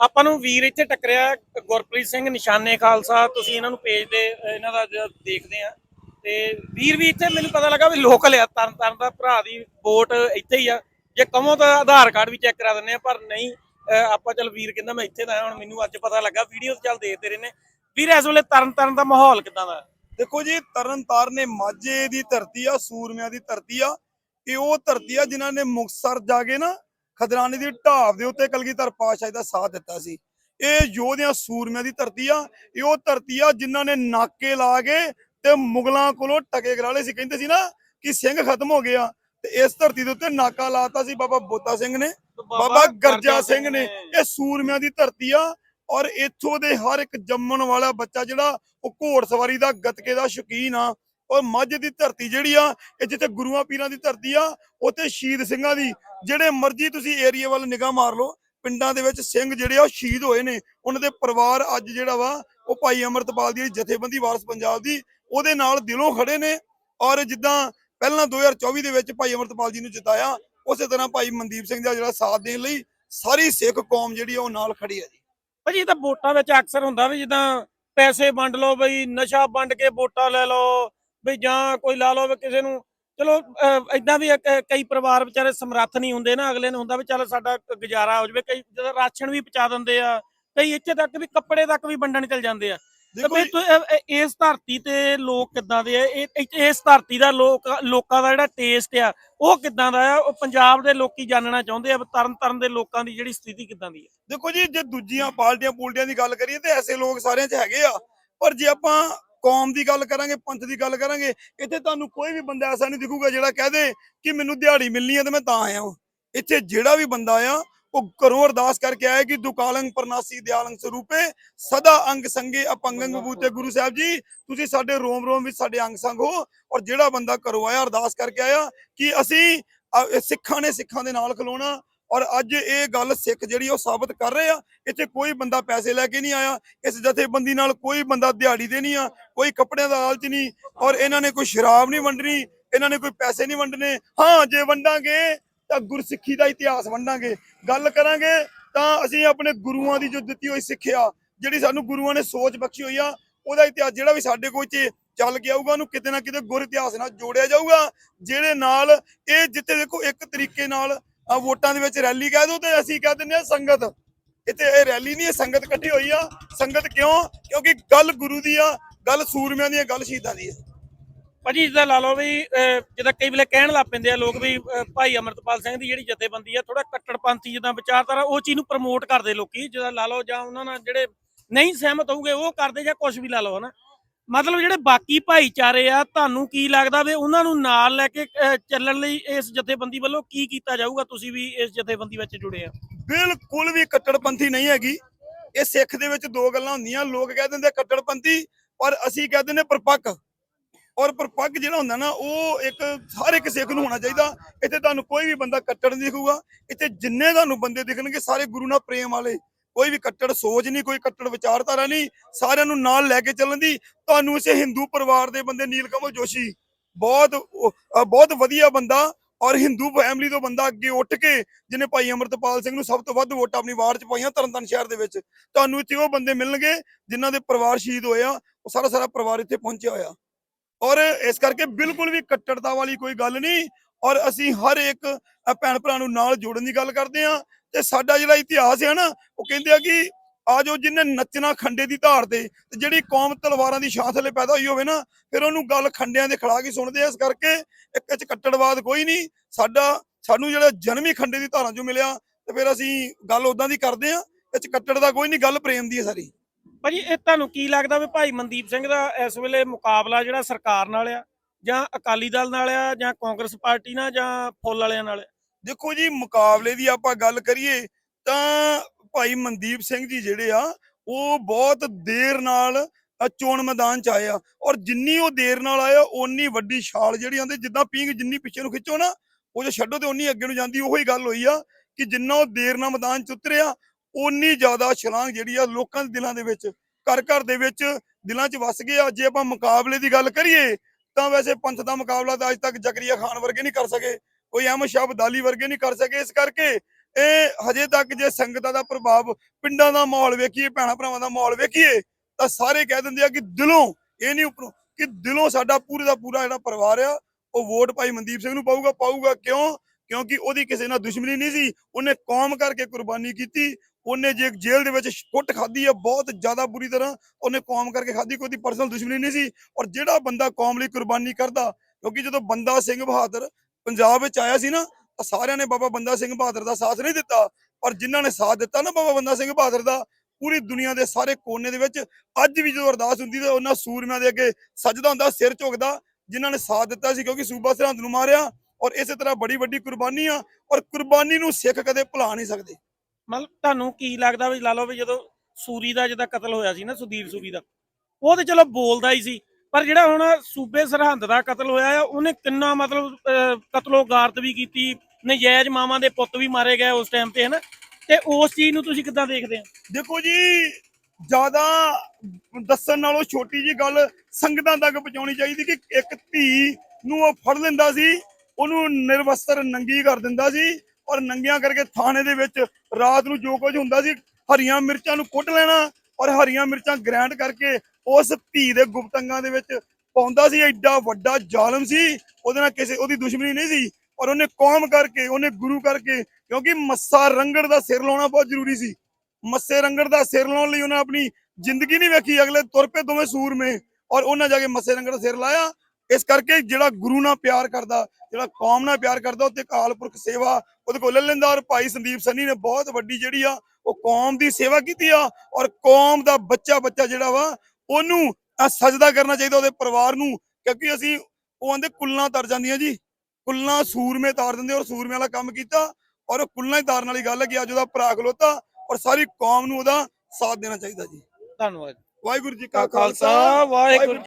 ਆਪਾਂ ਨੂੰ ਵੀਰ ਇੱਥੇ ਟੱਕਰਿਆ, ਗੁਰਪ੍ਰੀਤ ਸਿੰਘ ਨਿਸ਼ਾਨੇ ਖਾਲਸਾ, ਤੁਸੀਂ ਇਹਨਾਂ ਨੂੰ ਪੇਜ ਤੇ ਇਹਨਾਂ ਦਾ ਦੇਖਦੇ ਆ। ਤੇ ਵੀਰ ਵੀ ਇੱਥੇ ਮੈਨੂੰ ਪਤਾ ਲੱਗਾ ਵੀ ਲੋਕਲ ਆ, ਤਰਨ ਤਰਨ ਦਾ ਭਰਾ ਦੀ ਵੋਟ ਇੱਥੇ ਹੀ ਆ। ਜੇ ਕਮੋ ਤਾਂ ਆਧਾਰ ਕਾਰਡ ਵੀ ਚੈੱਕ ਕਰਾ ਦਿੰਦੇ ਆ, ਪਰ ਨਹੀਂ ਆਪਾਂ ਚਲ ਵੀਰ ਕਹਿੰਦਾ ਮੈਂ ਇੱਥੇ ਦਾ ਹੁਣ ਮੈਨੂੰ ਅੱਜ ਪਤਾ ਲੱਗਾ ਵੀਡੀਓ ਚੱਲ ਦੇਖਦੇ ਰਹਿੰਦੇ। ਵੀਰ, ਇਸ ਵੇਲੇ ਤਰਨ ਤਰਨ ਦਾ ਮਾਹੌਲ ਕਿਦਾਂ ਦਾ? ਦੇਖੋ ਜੀ, ਤਰਨ ਤਾਰਨ ਮਾਝੇ ਦੀ ਧਰਤੀ ਆ, ਸੂਰਮਿਆਂ ਦੀ ਧਰਤੀ ਆ ਇਹ ਉਹ ਧਰਤੀ ਆ ਜਿਨ੍ਹਾਂ ਨੇ ਮੁਕਤਸਰ ਜਾ ਕੇ ਨਾ ਖਦਰਾਣੇ ਦੀ ਢਾਬ ਦੇ ਉੱਤੇ ਕਲਗੀਧਰ ਪਾਤਸ਼ਾਹ ਦਾ ਸਾਥ ਦਿੱਤਾ ਸੀ। ਇਹ ਯੋਧਿਆਂ ਸੂਰਮਿਆਂ ਦੀ ਧਰਤੀ ਆ ਇਹ ਉਹ ਧਰਤੀ ਆ ਜਿਨ੍ਹਾਂ ਨੇ ਨਾਕੇ ਲਾ ਕੇ ਤੇ ਮੁਗਲਾਂ ਕੋਲੋਂ ਟਕੇ ਕਰਾ ਲਏ ਸੀ। ਕਹਿੰਦੇ ਸੀ ਨਾ ਕਿ ਸਿੰਘ ਖਤਮ ਹੋ ਗਿਆ ਤੇ ਇਸ ਧਰਤੀ ਦੇ ਉੱਤੇ ਨਾਕਾ ਲਾਤਾ ਸੀ ਬਾਬਾ ਬੋਤਾ ਸਿੰਘ ਨੇ ਬਾਬਾ ਗਰਜਾ ਸਿੰਘ ਨੇ। ਇਹ ਸੂਰਮਿਆਂ ਦੀ ਧਰਤੀ ਆ ਔਰ ਇੱਥੋਂ ਦੇ ਹਰ ਇੱਕ ਜੰਮਣ ਵਾਲਾ ਬੱਚਾ ਜਿਹੜਾ ਉਹ ਘੋੜਸਵਾਰੀ ਦਾ ਗੱਤਕੇ ਦਾ ਸ਼ੌਕੀਨ ਆ। ਔਰ ਮੱਝ ਦੀ ਧਰਤੀ ਜਿਹੜੀ ਆ, ਇਹ ਜਿੱਥੇ ਗੁਰੂਆਂ ਪੀਰਾਂ ਦੀ ਧਰਤੀ ਆ, ਉੱਥੇ ਸ਼ਹੀਦ ਸਿੰਘਾਂ ਦੀ। ਜਿਹੜੇ ਮਰਜ਼ੀ ਤੁਸੀਂ ਏਰੀਆ ਵੱਲ ਨਿਗਾਹ ਮਾਰ ਲਓ, ਪਿੰਡਾਂ ਦੇ ਵਿੱਚ ਸਿੰਘ ਜਿਹੜੇ ਆ, ਉਹ ਸ਼ਹੀਦ ਹੋਏ ਨੇ। ਉਹਨਾਂ ਦੇ ਪਰਿਵਾਰ ਅੱਜ ਜਿਹੜਾ ਵਾ, ਉਹ ਭਾਈ ਅਮਰਤਪਾਲ ਦੀ ਜਥੇਬੰਦੀ ਵਾਰਸ ਪੰਜਾਬ ਦੀ, ਉਹਦੇ ਨਾਲ ਦਿਲੋਂ ਖੜੇ ਨੇ। ਔਰ ਜਿੱਦਾਂ ਪਹਿਲਾਂ 2024 ਦੇ ਵਿੱਚ ਭਾਈ ਅਮਰਤਪਾਲ ਜੀ ਨੂੰ ਜਿਤਾਇਆ, ਉਸੇ ਤਰ੍ਹਾਂ ਭਾਈ ਮਨਦੀਪ ਸਿੰਘ ਦਾ ਜਿਹੜਾ ਸਾਥ ਦੇਣ ਲਈ ਸਾਰੀ ਸਿੱਖ ਕੌਮ ਜਿਹੜੀ ਆ, ਉਹ ਨਾਲ ਖੜੀ ਹੈ ਜੀ। ਭਾਜੀ ਇਹ ਤਾਂ ਵੋਟਾਂ ਵਿੱਚ ਅਕਸਰ ਹੁੰਦਾ ਵੀ ਜਿੱਦਾਂ ਪੈਸੇ ਵੰਡ ਲਓ ਬਈ, ਨਸ਼ਾ ਵੰਡ ਕੇ ਵੋਟਾਂ ਲੈ ਲਓ ਬਈ ਜਾਂ ਕੋਈ ਲਾ ਲਓ ਵੀ ਕਿਸੇ ਨੂੰ ਚਲੋ ਇਦਾਂ ਵੀ ਕਈ ਪਰਿਵਾਰ ਵਿਚਾਰੇ ਸਮਰੱਥ ਨਹੀਂ ਹੁੰਦੇ ਨਾ ਅਗਲੇ ਨੂੰ ਹੁੰਦਾ ਵੀ ਚੱਲ ਸਾਡਾ ਗੁਜ਼ਾਰਾ ਹੋ ਜਾਵੇ ਕਈ ਜਦੋਂ ਰਾਸ਼ਨ ਵੀ ਪਹੁੰਚਾ ਦਿੰਦੇ ਆ ਕਈ ਇੱਥੇ ਤੱਕ ਵੀ ਕੱਪੜੇ ਤੱਕ ਵੀ ਵੰਡਣ ਚਲ ਜਾਂਦੇ ਆ। ਦੇਖੋ ਇਸ ਧਰਤੀ ਤੇ ਲੋਕ ਕਿੱਦਾਂ ਦੇ ਆ? ਇਸ ਧਰਤੀ ਦਾ ਲੋਕ ਲੋਕਾਂ ਦਾ ਜਿਹੜਾ ਟੇਸਟ ਆ ਉਹ ਕਿੱਦਾਂ ਦਾ ਆ? ਉਹ ਪੰਜਾਬ ਦੇ ਲੋਕੀ ਜਾਣਨਾ ਚਾਹੁੰਦੇ ਆ ਵੀ ਤਰਨ ਤਰਨ ਦੇ ਲੋਕਾਂ ਦੀ ਜਿਹੜੀ ਸਥਿਤੀ ਕਿੱਦਾਂ ਦੀ ਆ? ਦੇਖੋ ਜੀ ਜੇ ਦੂਜੀਆਂ ਪਾਰਟੀਆਂ ਪੂਲਟੀਆਂ ਦੀ ਗੱਲ ਕਰੀਏ ਤੇ ਐਸੇ ਲੋਕ ਸਾਰਿਆਂ 'ਚ ਹੈਗੇ ਆ ਪਰ ਜੇ ਆਪਾਂ ਕੌਮ ਦੀ ਗੱਲ ਕਰਾਂਗੇ ਪੰਥ ਦੀ ਗੱਲ ਕਰਾਂਗੇ ਇੱਥੇ ਤੁਹਾਨੂੰ ਕੋਈ ਵੀ ਬੰਦਾ ਐਸਾ ਨਹੀਂ ਦਿਖੂਗਾ ਜਿਹੜਾ ਕਹਿ ਦੇ ਕਿ ਮੈਨੂੰ ਦਿਹਾੜੀ ਮਿਲਣੀ ਹੈ ਤੇ ਮੈਂ ਤਾਂ ਆਇਆ ਹਾਂ ਇੱਥੇ ਜਿਹੜਾ ਵੀ ਬੰਦਾ ਆ ਉਹ ਘਰੋਂ ਅਰਦਾਸ ਕਰਕੇ ਆਇਆ ਕਿ ਦੁਕਾਲੰਗ ਪਰਨਾਸੀ ਦਿਆਲੰਗ ਸਰੂਪੇ ਸਦਾ ਅੰਗ ਸੰਗੇ ਅਪੰਗੰਗ ਬੂਤੇ ਗੁਰੂ ਸਾਹਿਬ ਜੀ ਤੁਸੀਂ ਸਾਡੇ ਰੋਮ ਰੋਮ ਵਿੱਚ ਸਾਡੇ ਅੰਗ ਸੰਗ ਹੋ ਔਰ ਜਿਹੜਾ ਬੰਦਾ ਘਰੋਂ ਆਇਆ ਅਰਦਾਸ ਕਰਕੇ ਆਇਆ ਕਿ ਅਸੀਂ ਸਿੱਖਾਂ ਨੇ ਸਿੱਖਾਂ ਦੇ ਨਾਲ ਖਲੋਣਾ ਔਰ ਅੱਜ ਇਹ ਗੱਲ ਸਿੱਖ ਜਿਹੜੀ ਉਹ ਸਾਬਤ ਕਰ ਰਹੇ ਆ, ਇੱਥੇ ਕੋਈ ਬੰਦਾ ਪੈਸੇ ਲੈ ਕੇ ਨਹੀਂ ਆਇਆ, ਇਸ ਜਥੇਬੰਦੀ ਨਾਲ ਕੋਈ ਬੰਦਾ ਦਿਹਾੜੀ ਦੇ ਨਹੀਂ ਆ, ਕੋਈ ਕੱਪੜਿਆਂ ਦਾ ਲਾਲਚ ਨਹੀਂ, ਔਰ ਇਹਨਾਂ ਨੇ ਕੋਈ ਸ਼ਰਾਬ ਨਹੀਂ ਵੰਡਣੀ, ਇਹਨਾਂ ਨੇ ਕੋਈ ਪੈਸੇ ਨਹੀਂ ਵੰਡਣੇ। ਹਾਂ, ਜੇ ਵੰਡਾਂਗੇ ਤਾਂ ਗੁਰਸਿੱਖੀ ਦਾ ਇਤਿਹਾਸ ਵੰਡਾਂਗੇ। ਗੱਲ ਕਰਾਂਗੇ ਤਾਂ ਅਸੀਂ ਆਪਣੇ ਗੁਰੂਆਂ ਦੀ ਜੋ ਦਿੱਤੀ ਹੋਈ ਸਿੱਖਿਆ, ਜਿਹੜੀ ਸਾਨੂੰ ਗੁਰੂਆਂ ਨੇ ਸੋਚ ਬਖਸ਼ੀ ਹੋਈ ਆ, ਉਹਦਾ ਇਤਿਹਾਸ ਜਿਹੜਾ ਵੀ ਸਾਡੇ ਕੋਲ ਚ ਚੱਲ ਕੇ ਆਊਗਾ, ਉਹਨੂੰ ਕਿਤੇ ਨਾ ਕਿਤੇ ਗੁਰ ਇਤਿਹਾਸ ਨਾਲ ਜੋੜਿਆ ਜਾਊਗਾ, ਜਿਹੜੇ ਨਾਲ ਇਹ ਜਿੱਥੇ ਦੇਖੋ ਇੱਕ ਤਰੀਕੇ ਨਾਲ ਆ ਵੋਟਾਂ ਦੇ ਵਿੱਚ ਰੈਲੀ ਕਹਿ ਦੋ ਤੇ ਅਸੀਂ ਕਹਿ ਦਿੰਦੇ ਆ ਸੰਗਤ। ਇੱਥੇ ਇਹ ਰੈਲੀ ਨਹੀਂ ਇਹ ਸੰਗਤ ਇਕੱਠੀ ਹੋਈ ਆ। ਸੰਗਤ ਕਿਉਂ? ਕਿਉਂਕਿ ਗੱਲ ਗੁਰੂ ਦੀ ਆ ਗੱਲ ਸੂਰਮਿਆਂ ਦੀ ਆ ਗੱਲ ਸ਼ਹੀਦਾਂ ਦੀ ਆ। ਭਾਜੀ ਜਿੱਦਾਂ ਲਾ ਲਓ ਵੀ ਅਹ, ਜਿੱਦਾਂ ਕਈ ਵੇਲੇ ਕਹਿਣ ਲੱਗ ਪੈਂਦੇ ਆ ਲੋਕ ਵੀ ਭਾਈ ਅਮਰਤਪਾਲ ਸਿੰਘ ਦੀ ਜਿਹੜੀ ਜਥੇਬੰਦੀ ਆ ਥੋੜਾ ਕੱਟੜਪੰਥੀ ਜਿੱਦਾਂ ਵਿਚਾਰਧਾਰਾ ਉਹ ਚੀਜ਼ ਨੂੰ ਪ੍ਰਮੋਟ ਕਰਦੇ ਲੋਕੀ। ਜਿੱਦਾਂ ਲਾ ਲਓ ਜਾਂ ਉਹਨਾਂ ਨਾਲ ਜਿਹੜੇ ਨਹੀਂ ਸਹਿਮਤ ਹੋਊਗੇ ਉਹ ਕਰਦੇ ਜਾਂ ਕੁਝ ਵੀ ਲਾ ਲਓ ਹਨਾ? ਮਤਲਬ ਜਿਹੜੇ ਬਾਕੀ ਭਾਈਚਾਰੇ ਆ ਤੁਹਾਨੂੰ ਕੀ ਲੱਗਦਾ ਵੀ ਉਹਨਾਂ ਨੂੰ ਨਾਲ ਲੈ ਕੇ ਅਹ, ਚੱਲਣ ਲਈ ਇਸ ਜਥੇਬੰਦੀ ਵੱਲੋਂ ਕੀ ਕੀਤਾ ਜਾਊਗਾ? ਤੁਸੀਂ ਵੀ ਇਸ ਜਥੇਬੰਦੀ ਵਿੱਚ ਜੁੜੇ ਆ। ਬਿਲਕੁਲ ਵੀ ਕੱਟੜਪੰਥੀ ਨਹੀਂ ਹੈਗੀ। ਇਹ ਸਿੱਖ ਦੇ ਵਿੱਚ ਦੋ ਗੱਲਾਂ ਹੁੰਦੀਆਂ ਲੋਕ ਕਹਿ ਦਿੰਦੇ ਕੱਟੜਪੰਥੀ ਔਰ ਅਸੀਂ ਕਹਿ ਦਿੰਦੇ ਪਰਪੱਕ ਔਰ ਪਰਪੱਕ ਜਿਹੜਾ ਹੁੰਦਾ ਨਾ ਉਹ ਇੱਕ ਹਰ ਇੱਕ ਸਿੱਖ ਨੂੰ ਹੋਣਾ ਚਾਹੀਦਾ। ਇੱਥੇ ਤੁਹਾਨੂੰ ਕੋਈ ਵੀ ਬੰਦਾ ਕੱਟੜ ਨਹੀਂ ਦਿਖੂਗਾ। ਇੱਥੇ ਜਿੰਨੇ ਤੁਹਾਨੂੰ ਬੰਦੇ ਦਿਖਣਗੇ ਸਾਰੇ ਗੁਰੂ ਨਾਲ ਪ੍ਰੇਮ ਵਾਲੇ। ਕੋਈ ਵੀ ਕੱਟੜ ਸੋਚ ਨਹੀਂ, ਕੋਈ ਕੱਟੜ ਵਿਚਾਰਧਾਰਾ ਨਹੀਂ, ਸਾਰਿਆਂ ਨੂੰ ਨਾਲ ਲੈ ਕੇ ਚੱਲਣ ਦੀ। ਤੁਹਾਨੂੰ ਇਸੇ ਹਿੰਦੂ ਪਰਿਵਾਰ ਦੇ ਬੰਦੇ ਨੀਲ ਕਮਲ ਜੋਸ਼ੀ, ਬਹੁਤ ਬਹੁਤ ਵਧੀਆ ਬੰਦਾ ਔਰ ਹਿੰਦੂ ਫੈਮਿਲੀ ਤੋਂ ਬੰਦਾ ਅੱਗੇ ਉੱਠ ਕੇ ਜਿਹਨੇ ਭਾਈ ਅਮਰਤਪਾਲ ਸਿੰਘ ਨੂੰ ਸਭ ਤੋਂ ਵੱਧ ਵੋਟਾਂ ਆਪਣੀ ਵਾਰਡ 'ਚ ਪਾਈਆਂ ਤਰਨਤਾਰਨ ਸ਼ਹਿਰ ਦੇ ਵਿੱਚ, ਤੁਹਾਨੂੰ ਇੱਥੇ ਉਹ ਬੰਦੇ ਮਿਲਣਗੇ ਜਿਨ੍ਹਾਂ ਦੇ ਪਰਿਵਾਰ ਸ਼ਹੀਦ ਹੋਏ ਆ, ਉਹ ਸਾਰਾ ਸਾਰਾ ਪਰਿਵਾਰ ਇੱਥੇ ਪਹੁੰਚਿਆ ਹੋਇਆ। ਔਰ ਇਸ ਕਰਕੇ ਬਿਲਕੁਲ ਵੀ ਕੱਟੜਤਾ ਵਾਲੀ ਕੋਈ ਗੱਲ ਨਹੀਂ, ਔਰ ਅਸੀਂ ਹਰ ਇੱਕ ਭੈਣ ਭਰਾ ਨੂੰ ਨਾਲ ਜੋੜਨ ਦੀ ਗੱਲ ਕਰਦੇ ਆ ਤੇ ਸਾਡਾ ਜਿਹੜਾ ਇਤਿਹਾਸ ਹੈ ਨਾ, ਉਹ ਕਹਿੰਦੇ ਆ ਕਿ ਆ ਜੋ ਜਿਹਨੇ ਨੱਚਣਾ ਖੰਡੇ ਦੀ ਧਾਰ ਤੇ ਤੇ ਜਿਹੜੀ ਕੌਮ ਤਲਵਾਰਾਂ ਦੀ ਛਾਂ ਥੱਲੇ ਪੈਦਾ ਹੋਈ ਹੋਵੇ ਨਾ, ਫਿਰ ਉਹਨੂੰ ਗੱਲ ਖੰਡਿਆਂ ਦੇ ਖੜਾ ਕੇ ਸੁਣਦੇ ਆ ਇਸ ਕਰਕੇ ਇੱਕ ਚ ਕੱਟੜਵਾਦ ਕੋਈ ਨਹੀਂ, ਸਾਡਾ, ਸਾਨੂੰ ਜਿਹੜਾ ਜਨਮ ਖੰਡੇ ਦੀ ਧਾਰਾਂ ਚੋਂ ਮਿਲਿਆ, ਤੇ ਫਿਰ ਅਸੀਂ ਗੱਲ ਉਦਾਂ ਦੀ ਕਰਦੇ ਆ ਇਹ ਚ ਕੱਟੜ ਦਾ ਕੋਈ ਨਹੀਂ, ਗੱਲ ਪ੍ਰੇਮ ਦੀ ਹੈ ਸਾਰੀ ਭਾਜੀ, ਇਹ ਤੁਹਾਨੂੰ ਕੀ ਲੱਗਦਾ ਵੀ ਭਾਈ ਮਨਦੀਪ ਸਿੰਘ ਦਾ ਇਸ ਵੇਲੇ ਮੁਕਾਬਲਾ ਜਿਹੜਾ ਸਰਕਾਰ ਨਾਲ ਆ, ਜਾਂ ਅਕਾਲੀ ਦਲ ਨਾਲ ਆ, ਜਾਂ ਕਾਂਗਰਸ ਪਾਰਟੀ ਨਾਲ, ਜਾਂ ਫੁੱਲ ਵਾਲਿਆਂ ਨਾਲ ਆ? ਦੇਖੋ ਜੀ, ਮੁਕਾਬਲੇ ਦੀ ਆਪਾਂ ਗੱਲ ਕਰੀਏ ਤਾਂ ਭਾਈ ਮਨਦੀਪ ਸਿੰਘ ਜੀ ਜਿਹੜੇ ਆ, ਉਹ ਬਹੁਤ ਦੇਰ ਨਾਲ ਚੋਣ ਮੈਦਾਨ ਚ ਆਏ ਆ ਔਰ ਜਿੰਨੀ ਉਹ ਦੇਰ ਨਾਲ ਆਇਆ ਓਨੀ ਵੱਡੀ ਛਾਲ ਜਿਹੜੀ ਆਂਦੇ ਜਿੱਦਾਂ ਪੀਂਗ ਜਿੰਨੀ ਪਿੱਛੇ ਨੂੰ ਖਿੱਚੋ ਨਾ, ਉਹ ਜੇ ਛੱਡੋ ਤੇ ਓਨੀ ਅੱਗੇ ਨੂੰ ਜਾਂਦੀ, ਉਹੀ ਗੱਲ ਹੋਈ ਆ ਕਿ ਜਿੰਨਾ ਉਹ ਦੇਰ ਨਾਲ ਮੈਦਾਨ ਚ ਉਤਰਿਆ, ਓਨੀ ਜ਼ਿਆਦਾ ਛਲਾਂਗ ਜਿਹੜੀ ਆ ਲੋਕਾਂ ਦੇ ਦਿਲਾਂ ਦੇ ਵਿੱਚ, ਘਰ ਘਰ ਦੇ ਵਿੱਚ ਦਿਲਾਂ 'ਚ ਵਸ ਗਿਆ ਜੇ ਆਪਾਂ ਮੁਕਾਬਲੇ ਦੀ ਗੱਲ ਕਰੀਏ, ਤਾਂ ਵੈਸੇ ਪੰਥ ਦਾ ਮੁਕਾਬਲਾ ਤਾਂ ਅੱਜ ਤੱਕ ਜ਼ਕਰੀਆ ਖਾਨ ਵਰਗੇ ਨਹੀਂ ਕਰ ਸਕੇ। ਕੋਈ ਅਹਿਮਦ ਸ਼ਾਹ ਅਬਦਾਲੀ ਵਰਗੇ ਨਹੀਂ ਕਰ ਸਕੇ, ਇਸ ਕਰਕੇ ਇਹ ਹਜੇ ਤੱਕ ਜੇ ਸੰਗਤਾਂ ਦਾ ਪ੍ਰਭਾਵ ਪਿੰਡਾਂ ਦਾ ਮਾਹੌਲ ਵੇਖੀਏ, ਭੈਣਾ ਭਰਾਵਾਂ ਦਾ ਮਾਹੌਲ ਵੇਖੀਏ, ਤਾਂ ਸਾਰੇ ਕਹਿ ਦਿੰਦੇ ਆ ਕਿ ਦਿਲੋਂ, ਇਹ ਨਹੀਂ ਉੱਪਰੋਂ, ਕਿ ਦਿਲੋਂ ਸਾਡਾ ਪੂਰੇ ਦਾ ਪੂਰਾ ਜਿਹੜਾ ਪਰਿਵਾਰ ਆ, ਉਹ ਵੋਟ ਭਾਈ ਮਨਦੀਪ ਸਿੰਘ ਨੂੰ ਪਾਊਗਾ ਪਾਊਗਾ ਕਿਉਂ? ਕਿਉਂਕਿ ਉਹਦੀ ਕਿਸੇ ਨਾਲ ਦੁਸ਼ਮਣੀ ਨਹੀਂ ਸੀ, ਉਹਨੇ ਕੌਮ ਕਰਕੇ ਕੁਰਬਾਨੀ ਕੀਤੀ, ਉਹਨੇ ਜੇ ਜੇਲ੍ਹ ਦੇ ਵਿੱਚ ਕੁੱਟ ਖਾਧੀ ਆ, ਬਹੁਤ ਜ਼ਿਆਦਾ ਬੁਰੀ ਤਰ੍ਹਾਂ, ਉਹਨੇ ਕੌਮ ਕਰਕੇ ਖਾਧੀ, ਕੋਈ ਉਹਦੀ ਪਰਸਨਲ ਦੁਸ਼ਮਣੀ ਨਹੀਂ ਸੀ, ਔਰ ਜਿਹੜਾ ਬੰਦਾ ਕੌਮ ਲਈ ਕੁਰਬਾਨੀ ਕਰਦਾ, ਕਿਉਂਕਿ ਜਦੋਂ ਬੰਦਾ ਸਿੰਘ ਬਹਾਦਰ ਪੰਜਾਬ ਵਿੱਚ ਆਇਆ ਸੀ ਨਾ, ਤਾਂ ਸਾਰਿਆਂ ਨੇ ਬਾਬਾ ਬੰਦਾ ਸਿੰਘ ਬਹਾਦਰ ਦਾ ਸਾਥ ਨਹੀਂ ਦਿੱਤਾ। ਔਰ ਜਿਨ੍ਹਾਂ ਨੇ ਸਾਥ ਦਿੱਤਾ ਨਾ ਬਾਬਾ ਬੰਦਾ ਸਿੰਘ ਬਹਾਦਰ ਦਾ, ਪੂਰੀ ਦੁਨੀਆ ਦੇ ਸਾਰੇ ਕੋਨੇ ਦੇ ਵਿੱਚ ਅੱਜ ਵੀ ਜਦੋਂ ਅਰਦਾਸ ਹੁੰਦੀ ਤਾਂ ਉਹਨਾਂ ਸੂਰਮਿਆਂ ਦੇ ਅੱਗੇ ਸਜਦਾ ਹੁੰਦਾ, ਸਿਰ ਝੁਕਦਾ। ਜਿਨ੍ਹਾਂ ਨੇ ਸਾਥ ਦਿੱਤਾ ਸੀ ਕਿਉਂਕਿ ਸੂਬਾ ਸਰਹੰਦ ਨੂੰ ਮਾਰਿਆ ਔਰ ਇਸੇ ਤਰ੍ਹਾਂ ਬੜੀ ਵੱਡੀ ਕੁਰਬਾਨੀ ਆ ਔਰ ਕੁਰਬਾਨੀ ਨੂੰ ਸਿੱਖ ਕਦੇ ਭੁਲਾ ਨਹੀਂ ਸਕਦੇ। ਮਤਲਬ ਤੁਹਾਨੂੰ ਕੀ ਲੱਗਦਾ ਵੀ ਲਾ ਲਓ ਵੀ ਜਦੋਂ ਸੂਰੀ ਦਾ ਜਿਹਦਾ ਕਤਲ ਹੋਇਆ ਸੀ ਨਾ, ਸੁਦੀਪ ਸੂਰੀ ਦਾ, ਉਹ ਤੇ ਚਲੋ ਬੋਲਦਾ ਹੀ ਸੀ। ਪਰ ਜਿਹੜਾ ਹੁਣ ਸੂਬੇ ਸਰਹੰਦ ਦਾ ਕਤਲ ਹੋਇਆ ਆ ਉਹਨੇ ਕਿੰਨਾ ਮਤਲਬ ਅਹ, ਕਤਲੋ ਗਾਰਤ ਵੀ ਕੀਤੀ ਨਜਾਇਜ਼ ਮਾਵਾਂ ਦੇ ਪੁੱਤ ਵੀ ਮਾਰੇ ਗਏ ਉਸ ਟਾਈਮ ਤੇ ਹਨਾ? ਤੇ ਉਸ ਚੀਜ਼ ਨੂੰ ਤੁਸੀਂ ਕਿੱਦਾਂ ਦੇਖਦੇ ਹੋ? ਦੇਖੋ ਜੀ ਜ਼ਿਆਦਾ ਦੱਸਣ ਨਾਲੋਂ ਛੋਟੀ ਜੀ ਗੱਲ ਸੰਗਤਾਂ ਤੱਕ ਪਹੁੰਚਾਉਣੀ ਚਾਹੀਦੀ ਕਿ ਇੱਕ ਧੀ ਨੂੰ ਉਹ ਫੜ ਲੈਂਦਾ ਸੀ ਉਹਨੂੰ ਨਿਰਵਸਤਰ ਨੰਗੀ ਕਰ ਦਿੰਦਾ ਸੀ ਔਰ ਨੰਗੀਆਂ ਕਰਕੇ ਥਾਣੇ ਦੇ ਵਿੱਚ ਰਾਤ ਨੂੰ ਜੋ ਕੁਝ ਹੁੰਦਾ ਸੀ ਹਰੀਆਂ ਮਿਰਚਾਂ ਨੂੰ ਕੁੱਟ ਲੈਣਾ ਔਰ ਹਰੀਆਂ ਮਿਰਚਾਂ ਗ੍ਰੈਂਡ ਕਰਕੇ ਉਸ ਧੀ ਦੇ ਗੁਪਤੰਗਾਂ ਦੇ ਵਿੱਚ ਪਾਉਂਦਾ ਸੀ, ਐਡਾ ਵੱਡਾ ਜ਼ਾਲਮ ਸੀ। ਉਹਦੇ ਨਾਲ ਕਿਸੇ, ਉਹਦੀ ਦੁਸ਼ਮਣੀ ਨਹੀਂ ਸੀ। ਔਰ ਉਹਨੇ ਕੌਮ ਕਰਕੇ, ਉਹਨੇ ਗੁਰੂ ਕਰਕੇ, ਕਿਉਂਕਿ ਮੱਸਾ ਰੰਗੜ ਦਾ ਸਿਰ ਲਾਉਣਾ ਬਹੁਤ ਜ਼ਰੂਰੀ ਸੀ। ਮੱਸੇ ਰੰਗੜ ਦਾ ਸਿਰ ਲਾਉਣ ਲਈ ਉਹਨੇ ਆਪਣੀ ਜ਼ਿੰਦਗੀ ਨਹੀਂ ਵੇਖੀ। ਅਗਲੇ ਤੁਰ ਪਏ ਦੋਵੇਂ ਸੂਰਮੇ ਔਰ ਉਹਨਾਂ ਜਾ ਕੇ ਮੱਸੇ ਰੰਗੜ ਦਾ ਸਿਰ ਲਾਇਆ। ਇਸ ਕਰਕੇ ਜਿਹੜਾ ਗੁਰੂ ਨਾਲ ਪਿਆਰ ਕਰਦਾ, ਜਿਹੜਾ ਕੌਮ ਨਾਲ ਪਿਆਰ ਕਰਦਾ ਉਹ ਤੇ ਕਾਲ ਪੁਰਖ ਸੇਵਾ, ਉਹਦੇ ਕੋਲ ਲੈ ਲੈਂਦਾ ਔਰ ਭਾਈ ਸੰਦੀਪ ਸੰਨੀ ਨੇ ਬਹੁਤ ਵੱਡੀ ਜਿਹੜੀ ਆ, ਉਹ ਕੌਮ ਦੀ ਸੇਵਾ ਕੀਤੀ ਆ। ਔਰ ਕੌਮ ਦਾ ਬੱਚਾ ਬੱਚਾ ਜਿਹੜਾ ਵਾ ਉਹਨੂੰ ਸਜਦਾ ਕਰਨਾ ਚਾਹੀਦਾ ਉਹਦੇ ਪਰਿਵਾਰ ਨੂੰ ਕਿਉਂਕਿ ਅਸੀਂ ਉਹ ਆਂਦੇ ਕੁੱਲਾਂ ਤਰ ਜਾਂਦੀਆਂ ਜੀ। ਕੁੱਲਾਂ ਸੂਰਮੇ ਤਾਰ ਦਿੰਦੇ ਔਰ ਸੂਰਮੇ ਵਾਲਾ ਕੰਮ ਕੀਤਾ ਔਰ ਉਹ ਕੁੱਲਾਂ ਹੀ ਤਾਰਨ ਵਾਲੀ ਗੱਲ ਹੈ ਕਿ ਅੱਜ ਉਹਦਾ ਭਰਾ ਖਲੋਤਾ ਔਰ ਸਾਰੀ ਕੌਮ ਨੂੰ ਉਹਦਾ ਸਾਥ ਦੇਣਾ ਚਾਹੀਦਾ ਜੀ। ਧੰਨਵਾਦ। ਵਾਹਿਗੁਰੂ ਜੀ ਕਾ ਖਾਲਸਾ ਵਾਹਿਗੁਰੂ